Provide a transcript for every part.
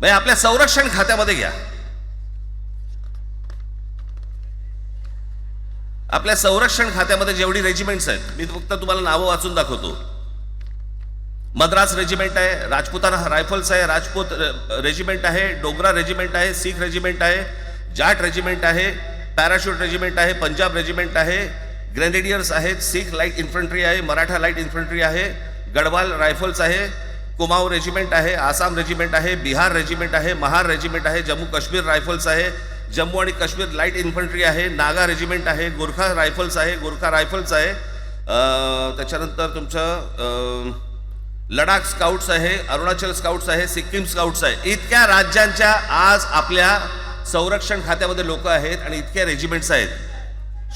म्हणजे आपल्या संरक्षण खात्यामध्ये घ्या. आपल्या संरक्षण खात्यामध्ये जेवढी रेजिमेंट्स आहेत मी फक्त तुम्हाला नावं वाचून दाखवतो. मद्रास रेजिमेंट आहे राजपुताना रायफल्स आहे राजपूत रेजिमेंट आहे डोगरा रेजिमेंट आहे सीख रेजिमेंट आहे जाट रेजिमेंट आहे पॅराशूट रेजिमेंट आहे पंजाब रेजिमेंट आहे ग्रेनेडियर्स आहेत सीख लाइट इन्फंट्री आहे मराठा लाइट इन्फंट्री आहे गडवाल रायफल्स आहे कुमाऊ रेजिमेंट आहे आसाम रेजिमेंट आहे बिहार रेजिमेंट आहे महार रेजिमेंट आहे जम्मू काश्मीर रायफल्स आहे जम्मू आणि काश्मीर लाइट इन्फंट्री आहे नागा रेजिमेंट आहे गोरखा रायफल्स आहे गोरखा रायफल्स आहे त्याच्यानंतर तुमचं लडाख स्काउट्स आहे अरुणाचल स्काउट्स आहे सिक्कीम स्काउट्स आहे इतक्या राज्यांच्या आज आपल्या संरक्षण खात्यामध्ये लोक आहेत आणि इतक्या रेजिमेंट्स आहेत.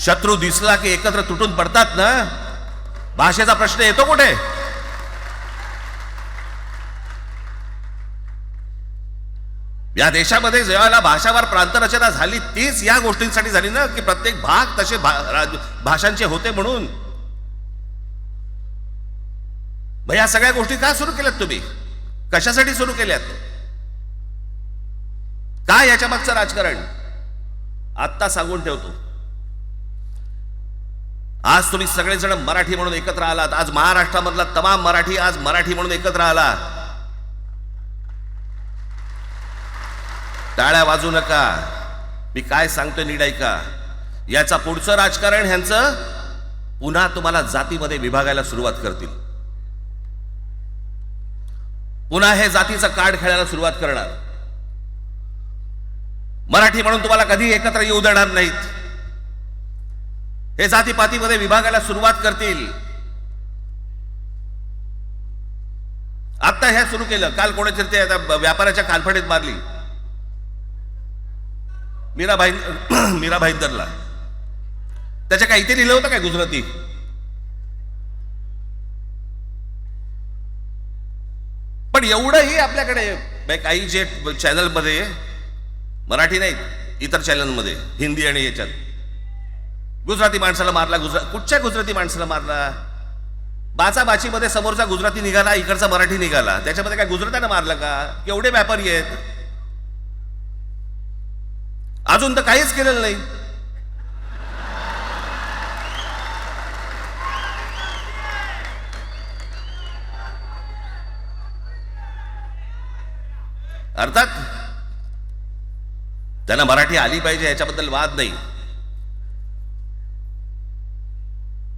शत्रू दिसला की एकत्र तुटून पडतात ना? भाषेचा प्रश्न येतो कुठे? या देशामध्ये जेव्हा भाषावार प्रांतरचना झाली तीच या गोष्टींसाठी झाली ना की प्रत्येक भाग तसे भा- राज- भाषांचे होते म्हणून. मग या सगळ्या गोष्टी का सुरू केल्यात तुम्ही? कशासाठी सुरू केल्यात? काय याच्या मागचं राजकारण? आत्ता सांगून ठेवतो. आज तुम्ही सगळेजण मराठी म्हणून एकत्र आलात आज महाराष्ट्रामधला तमाम मराठी आज मराठी म्हणून एकत्र आला. टाळ्या वाजू नका. मी काय सांगतोय नीड ऐका. याचा पुढचं राजकारण ह्यांचं पुन्हा तुम्हाला जातीमध्ये विभागायला सुरुवात करतील. पुन्हा हे जातीचं कार्ड खेळायला सुरुवात करणार. मराठी म्हणून तुम्हाला कधी एकत्र येऊ देणार नाहीत. हे जातीपातीमध्ये विभागायला सुरुवात करतील. आता हे सुरू केलं. काल कोणाच्या ते आता व्यापाऱ्याच्या कालफडीत मारली. मीरा भाई मीरा त्याच्या काय इथे लिहिलं होतं काय गुजराती? पण एवढंही आपल्याकडे काही जे चॅनलमध्ये मराठी नाहीत इतर चॅनलमध्ये हिंदी आणि याच्यात. गुजराती माणसाला मारला गुजरात कुठच्या गुजराती माणसाला मारला? बाचाबाचीमध्ये समोरचा गुजराती निघाला इकडचा मराठी निघाला. त्याच्यामध्ये काय गुजरात्यानं मारलं का? केवढे व्यापारी आहेत? अजून तर काहीच केलेलं नाही. अर्थात त्यांना मराठी आली पाहिजे याच्याबद्दल वाद नाही.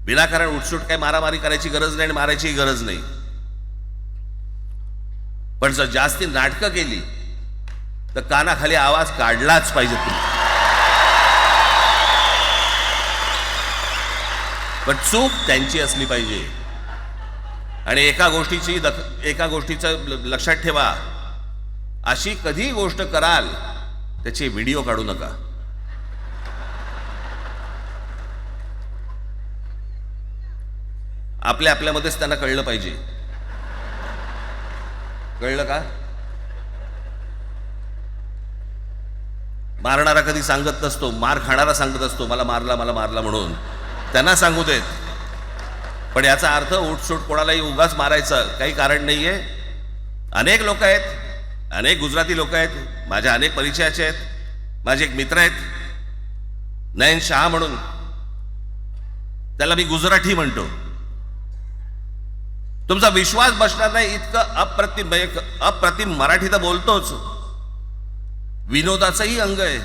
विनाकारण उठसूट काही मारामारी करायची गरज नाही आणि मारायची गरज नाही. पण जर जास्ती नाटकं केली तर कानाखाली आवाज काढलाच पाहिजे तुम्ही. पण चूक त्यांची असली पाहिजे. आणि एका गोष्टीची दख एका गोष्टीचं लक्षात ठेवा. अशी कधी गोष्ट कराल त्याचे व्हिडिओ काढू नका. आपल्या आपल्यामध्येच त्यांना कळलं पाहिजे. कळलं का? मारणारा कधी सांगत नसतो मार खाणारा सांगत असतो मला मारला मला मारला म्हणून. त्यांना सांगू देत. पण याचा अर्थ उठसूट कोणालाही उगाच मारायचं काही कारण नाही आहे अनेक लोक आहेत अनेक गुजराती लोक आहेत माझ्या अनेक परिचयाचे आहेत माझे एक मित्र आहेत. नयन शहा म्हणून. त्याला मी गुजराठी म्हणतो. तुमचा विश्वास बसणार नाही इतकं अप्रतिम एक अप्रतिम मराठी तर बोलतोच. विनोदाचंही अंग आहे.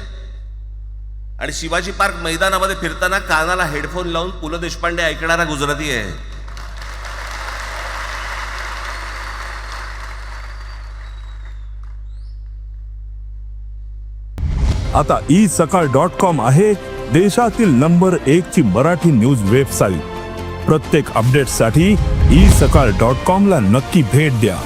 आणि शिवाजी पार्क मैदानामध्ये फिरताना कानाला हेडफोन लावून पु ल देशपांडे ऐकणारा गुजराती आहे. आता ई सकाळ डॉट कॉम आहे देशातील नंबर एक ची मराठी न्यूज वेबसाईट. प्रत्येक अपडेटसाठी ई सकाळ डॉट कॉम ला नक्की भेट द्या.